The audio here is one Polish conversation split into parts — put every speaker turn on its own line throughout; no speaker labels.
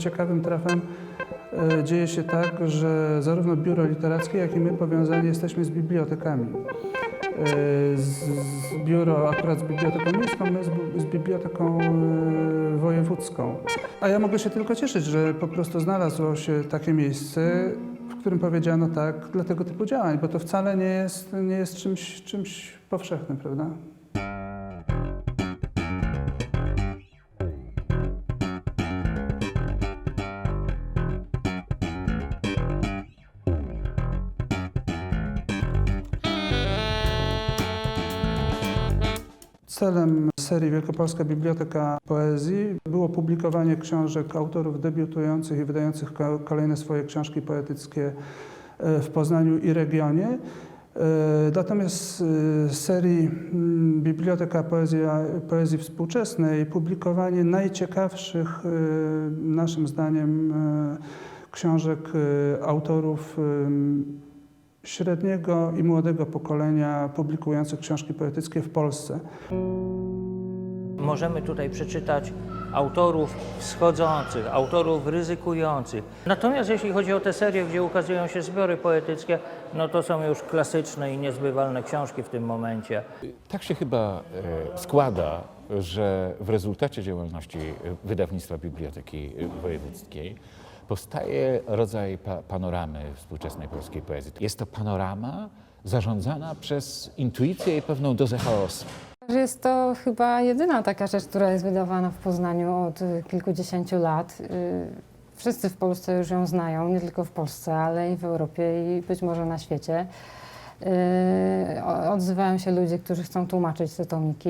Ciekawym trafem e, dzieje się tak, że zarówno biuro literackie, jak i my powiązani jesteśmy z bibliotekami. E, Z, biuro akurat z biblioteką miejską, my z biblioteką e, wojewódzką. A ja mogę się tylko cieszyć, że po prostu znalazło się takie miejsce, w którym powiedziano tak dla tego typu działań, bo to wcale nie jest, nie jest czymś, czymś powszechnym, prawda? Celem serii Wielkopolska Biblioteka Poezji było publikowanie książek autorów debiutujących i wydających ko- kolejne swoje książki poetyckie e, w Poznaniu i regionie. E, Natomiast e, serii mm, Biblioteka Poezja, Poezji Współczesnej publikowanie najciekawszych, naszym zdaniem, książek autorów średniego i młodego pokolenia publikujących książki poetyckie w Polsce.
Możemy tutaj przeczytać autorów wschodzących, autorów ryzykujących. Natomiast jeśli chodzi o te serie, gdzie ukazują się zbiory poetyckie, no to są już klasyczne i niezbywalne książki w tym momencie.
Tak się chyba e, składa, że w rezultacie działalności e, wydawnictwa Biblioteki Wojewódzkiej powstaje rodzaj pa panoramy współczesnej polskiej poezji. Jest to panorama zarządzana przez intuicję i pewną dozę chaosu.
Jest to chyba jedyna taka rzecz, która jest wydawana w Poznaniu od y, kilkudziesięciu lat. Y, Wszyscy w Polsce już ją znają, nie tylko w Polsce, ale i w Europie i być może na świecie. Y, o- Odzywają się ludzie, którzy chcą tłumaczyć te tomiki,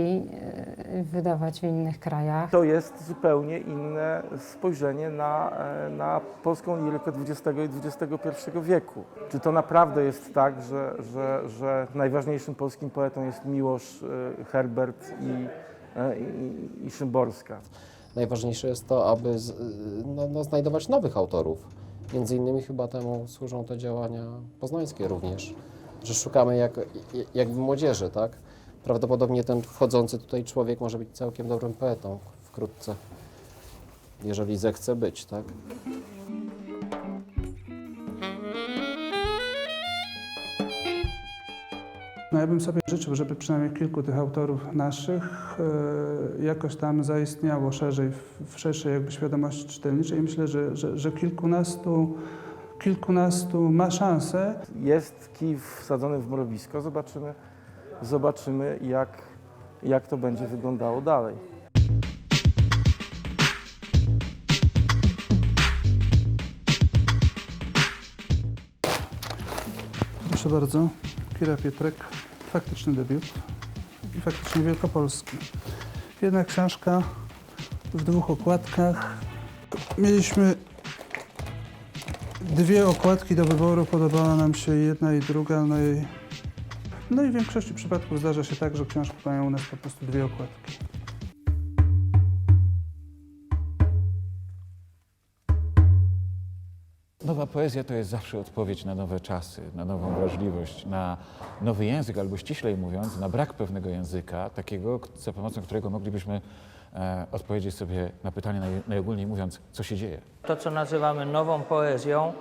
y, wydawać w innych krajach.
To jest zupełnie inne spojrzenie na, e, na polską lirykę XX i XXI wieku. Czy to naprawdę jest tak, że, że, że najważniejszym polskim poetą jest Miłosz, e, Herbert i, e, i, i Szymborska?
Najważniejsze jest to, aby z, no, no, znajdować nowych autorów. Między innymi chyba temu służą te działania poznańskie również, że szukamy jak, jak w młodzieży, tak? Prawdopodobnie ten wchodzący tutaj człowiek może być całkiem dobrym poetą wkrótce, jeżeli zechce być, tak?
No ja bym sobie życzył, żeby przynajmniej kilku tych autorów naszych e, jakoś tam zaistniało szerzej, w, w szerszej jakby świadomości czytelniczej i myślę, że, że, że kilkunastu, kilkunastu ma szansę.
Jest kij wsadzony w mrowisko, zobaczymy, zobaczymy jak, jak to będzie wyglądało dalej.
Proszę bardzo, Kira Pietrek, faktyczny debiut i faktycznie wielkopolski. Jedna książka w dwóch okładkach. Mieliśmy dwie okładki do wyboru, podobała nam się jedna i druga, no i, no i w większości przypadków zdarza się tak, że książki mają u nas po prostu dwie okładki.
Nowa poezja to jest zawsze odpowiedź na nowe czasy, na nową wrażliwość, na nowy język, albo ściślej mówiąc, na brak pewnego języka, takiego, za pomocą którego moglibyśmy odpowiedzieć sobie na pytanie, naj, najogólniej mówiąc, co się dzieje.
To, co nazywamy nową poezją,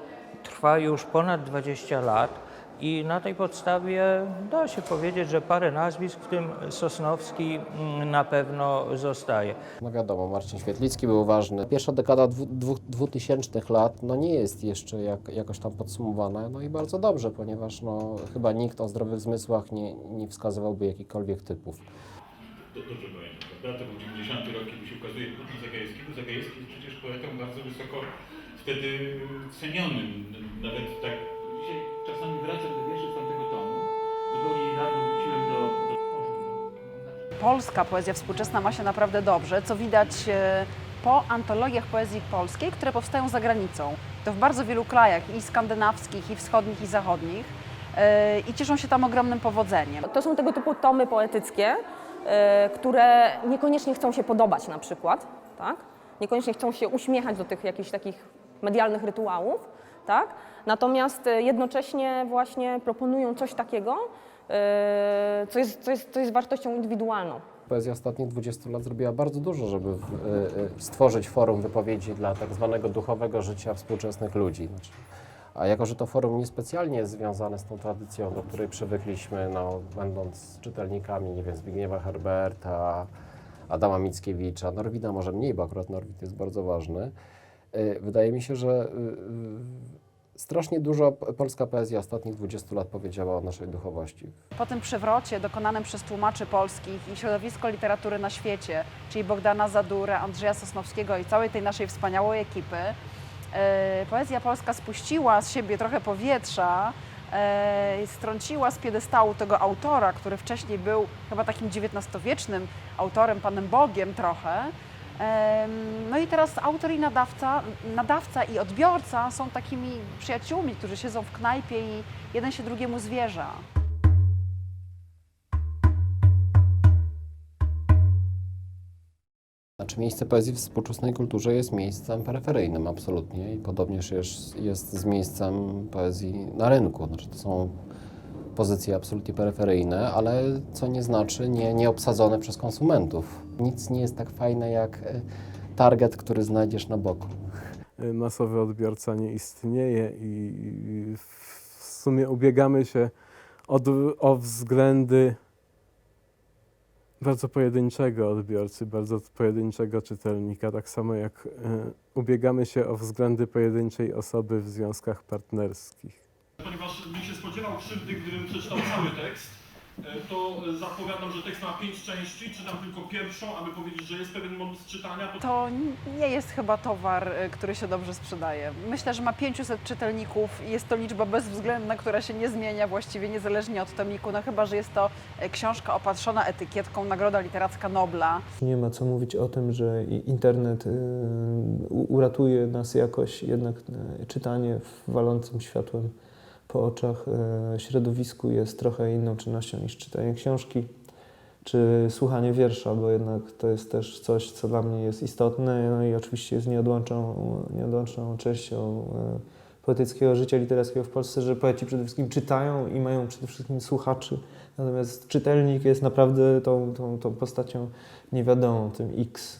trwa już ponad 20 lat i na tej podstawie da się powiedzieć, że parę nazwisk, w tym Sosnowski, mm, na pewno zostaje.
No wiadomo, Marcin Świetlicki był ważny. Pierwsza dekada dwu, dwu, dwutysięcznych lat no nie jest jeszcze jak, jakoś tam podsumowana, no i bardzo dobrze, ponieważ no, chyba nikt o zdrowych zmysłach nie, nie wskazywałby jakichkolwiek typów.
Prawda? To był 90 rok, kiedy się ukazuje Putin Zagajewski, bo Zagajewski jest przecież poetą bardzo wysoko wtedy cenionym. Nawet tak dzisiaj czasami wracam do wierszy z tamtego tomu, bo niedawno wróciłem do, do
polska poezja współczesna ma się naprawdę dobrze, co widać e, po antologiach poezji polskiej, które powstają za granicą. To w bardzo wielu krajach, i skandynawskich, i wschodnich, i zachodnich. e, I cieszą się tam ogromnym powodzeniem.
To są tego typu tomy poetyckie, które niekoniecznie chcą się podobać na przykład, tak? Niekoniecznie chcą się uśmiechać do tych jakichś takich medialnych rytuałów, tak? Natomiast e, jednocześnie właśnie proponują coś takiego, e, co jest, co jest, co jest wartością indywidualną.
Poezja ostatnich 20 lat zrobiła bardzo dużo, żeby stworzyć forum wypowiedzi dla tak zwanego duchowego życia współczesnych ludzi. Znaczy, a jako, że to forum niespecjalnie jest związane z tą tradycją, do której przywykliśmy, no, będąc czytelnikami, nie wiem, Zbigniewa Herberta, Adama Mickiewicza, Norwida może mniej, bo akurat Norwid jest bardzo ważny, y, wydaje mi się, że y, y, strasznie dużo polska poezja ostatnich 20 lat powiedziała o naszej duchowości.
Po tym przewrocie dokonanym przez tłumaczy polskich i środowisko literatury na świecie, czyli Bogdana Zadurę, Andrzeja Sosnowskiego i całej tej naszej wspaniałej ekipy, poezja polska spuściła z siebie trochę powietrza, e, strąciła z piedestału tego autora, który wcześniej był chyba takim XIX-wiecznym autorem, Panem Bogiem trochę. No i teraz autor i nadawca, nadawca i odbiorca są takimi przyjaciółmi, którzy siedzą w knajpie i jeden się drugiemu zwierza.
Znaczy miejsce poezji w współczesnej kulturze jest miejscem peryferyjnym absolutnie i podobnież jest, jest z miejscem poezji na rynku. Znaczy to są pozycje absolutnie peryferyjne, ale co nie znaczy nie, nie obsadzone przez konsumentów. Nic nie jest tak fajne jak e, target, który znajdziesz na boku.
masowy odbiorca nie istnieje i w sumie ubiegamy się o, d- o względy bardzo pojedynczego odbiorcy, bardzo pojedynczego czytelnika, tak samo jak e, ubiegamy się o względy pojedynczej osoby w związkach partnerskich.
Ponieważ bym się spodziewał krzywdy, gdybym przeczytał cały tekst, to e, zapowiadam, że tekst ma pięć części, czytam tylko pierwszą, aby powiedzieć, że jest pewien modus czytania. To
To nie jest chyba towar, y, który się dobrze sprzedaje. Myślę, że ma 500 czytelników i jest to liczba bezwzględna, która się nie zmienia właściwie niezależnie od tomiku, no chyba, że jest to y, książka opatrzona etykietką Nagroda Literacka Nobla.
Nie ma co mówić o tym, że internet uratuje nas jakoś, jednak czytanie w walącym światłem po oczach y, środowisku jest trochę inną czynnością niż czytanie książki czy słuchanie wiersza, bo jednak to jest też coś, co dla mnie jest istotne no i oczywiście jest nieodłączną, nieodłączną częścią y, poetyckiego życia literackiego w Polsce, że poeci przede wszystkim czytają i mają przede wszystkim słuchaczy. Natomiast czytelnik jest naprawdę tą, tą, tą postacią niewiadomą, tym X.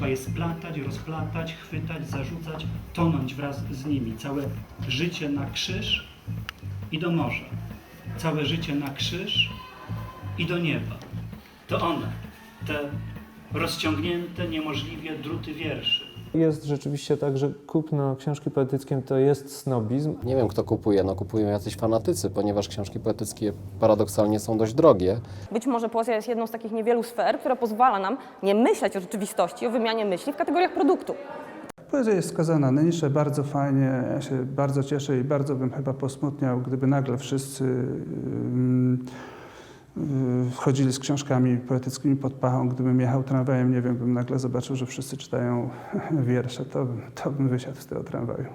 Trzeba je splatać, rozplatać, chwytać, zarzucać, tonąć wraz z nimi. Całe życie na krzyż i do morza. Całe życie na krzyż i do nieba. To one, te rozciągnięte niemożliwie druty wierszy.
Jest rzeczywiście tak, że kupno książki poetyckiej to jest snobizm.
Nie wiem, kto kupuje. No kupują jacyś fanatycy, ponieważ książki poetyckie paradoksalnie są dość drogie.
Być może poezja jest jedną z takich niewielu sfer, która pozwala nam nie myśleć o rzeczywistości, o wymianie myśli w kategoriach produktu.
Poezja jest skazana na niszę, bardzo fajnie, ja się bardzo cieszę i bardzo bym chyba posmutniał, gdyby nagle wszyscy ym, y, wchodzili z książkami poetyckimi pod pachą. Gdybym jechał tramwajem, nie wiem, bym nagle zobaczył, że wszyscy czytają wiersze, to, to bym wysiadł z tego tramwaju.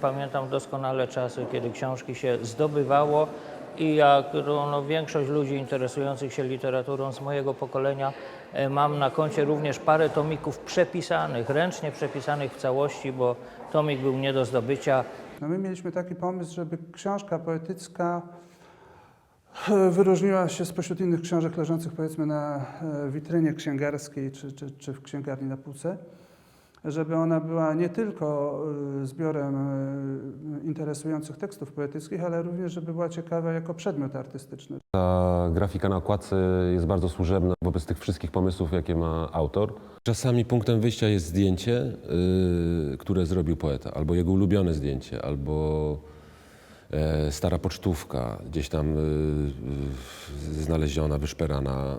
Pamiętam doskonale czasy, kiedy książki się zdobywało i jak no, większość ludzi interesujących się literaturą z mojego pokolenia, e, mam na koncie również parę tomików przepisanych, ręcznie przepisanych w całości, bo tomik był nie do zdobycia.
No my mieliśmy taki pomysł, żeby książka poetycka e, wyróżniła się spośród innych książek leżących powiedzmy na e, witrynie księgarskiej czy, czy, czy w księgarni na półce, żeby ona była nie tylko e, zbiorem e, interesujących tekstów poetyckich, ale również, żeby była ciekawa jako przedmiot artystyczny.
Ta grafika na okładce jest bardzo służebna wobec tych wszystkich pomysłów, jakie ma autor. Czasami punktem wyjścia jest zdjęcie, y, które zrobił poeta, albo jego ulubione zdjęcie, albo e, stara pocztówka, gdzieś tam y, y, znaleziona, wyszperana.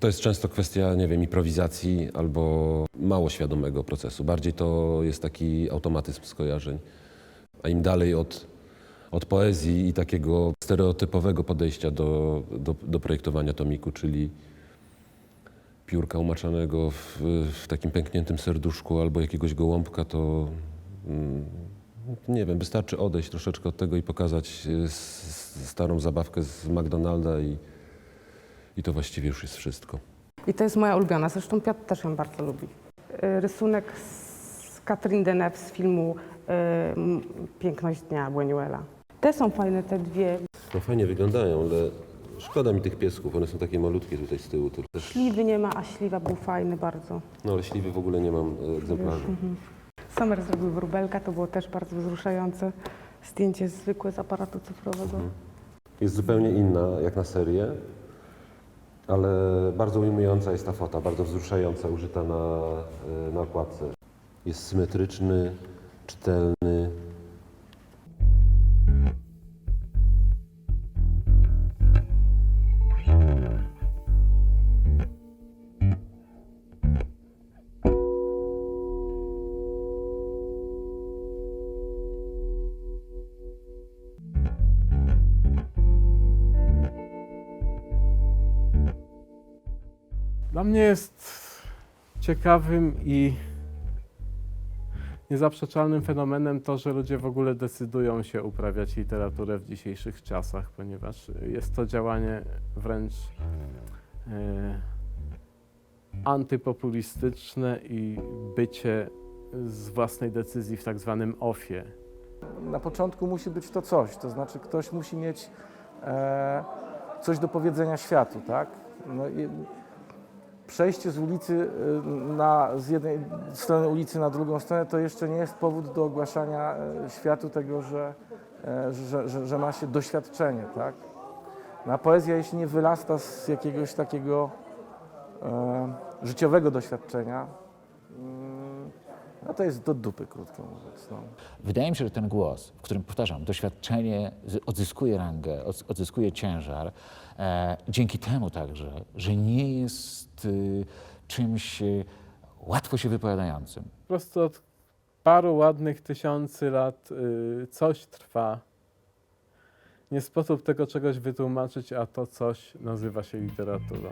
To jest często kwestia, nie wiem, improwizacji albo mało świadomego procesu. Bardziej to jest taki automatyzm skojarzeń. A im dalej od od poezji i takiego stereotypowego podejścia do, do, do projektowania tomiku, czyli piórka umaczanego w, w takim pękniętym serduszku albo jakiegoś gołąbka, to mm, nie wiem, wystarczy odejść troszeczkę od tego i pokazać y, starą zabawkę z McDonalda i, i to właściwie już jest wszystko.
I to jest moja ulubiona, zresztą Piotr też ją bardzo lubi. Y, Rysunek z Catherine Deneuve z filmu y, Piękność Dnia Buñuela. Te są fajne, te dwie.
No fajnie wyglądają, ale szkoda mi tych piesków, one są takie malutkie tutaj z tyłu. Też,
Śliwy nie ma, a śliwa był fajny bardzo.
no ale śliwy w ogóle nie mam e, egzemplarzy.
Mhm. Somer zrobił wróbelka, to było też bardzo wzruszające. Zdjęcie zwykłe z aparatu cyfrowego.
Jest zupełnie inna jak na serię, ale bardzo ujmująca jest ta fota, bardzo wzruszająca, użyta na, e, na okładce. Jest symetryczny, czytelny.
Mnie jest ciekawym i niezaprzeczalnym fenomenem to, że ludzie w ogóle decydują się uprawiać literaturę w dzisiejszych czasach, ponieważ jest to działanie wręcz e, antypopulistyczne i bycie z własnej decyzji w tak zwanym ofie.
Na początku musi być to coś, to znaczy ktoś musi mieć e, coś do powiedzenia światu, tak? No i przejście z ulicy e, na, z jednej strony ulicy na drugą stronę to jeszcze nie jest powód do ogłaszania e, światu tego, że, e, że, że, że ma się doświadczenie, tak? No, a poezja, jeśli nie wyrasta z jakiegoś takiego e, życiowego doświadczenia, no to jest do dupy, krótko mówiąc. No.
Wydaje mi się, że ten głos, w którym powtarzam, doświadczenie odzyskuje rangę, odz- odzyskuje ciężar, e, dzięki temu także, że nie jest y, czymś y, łatwo się wypowiadającym.
Po prostu od paru ładnych tysięcy lat y, coś trwa. Nie sposób tego czegoś wytłumaczyć, a to coś nazywa się literaturą.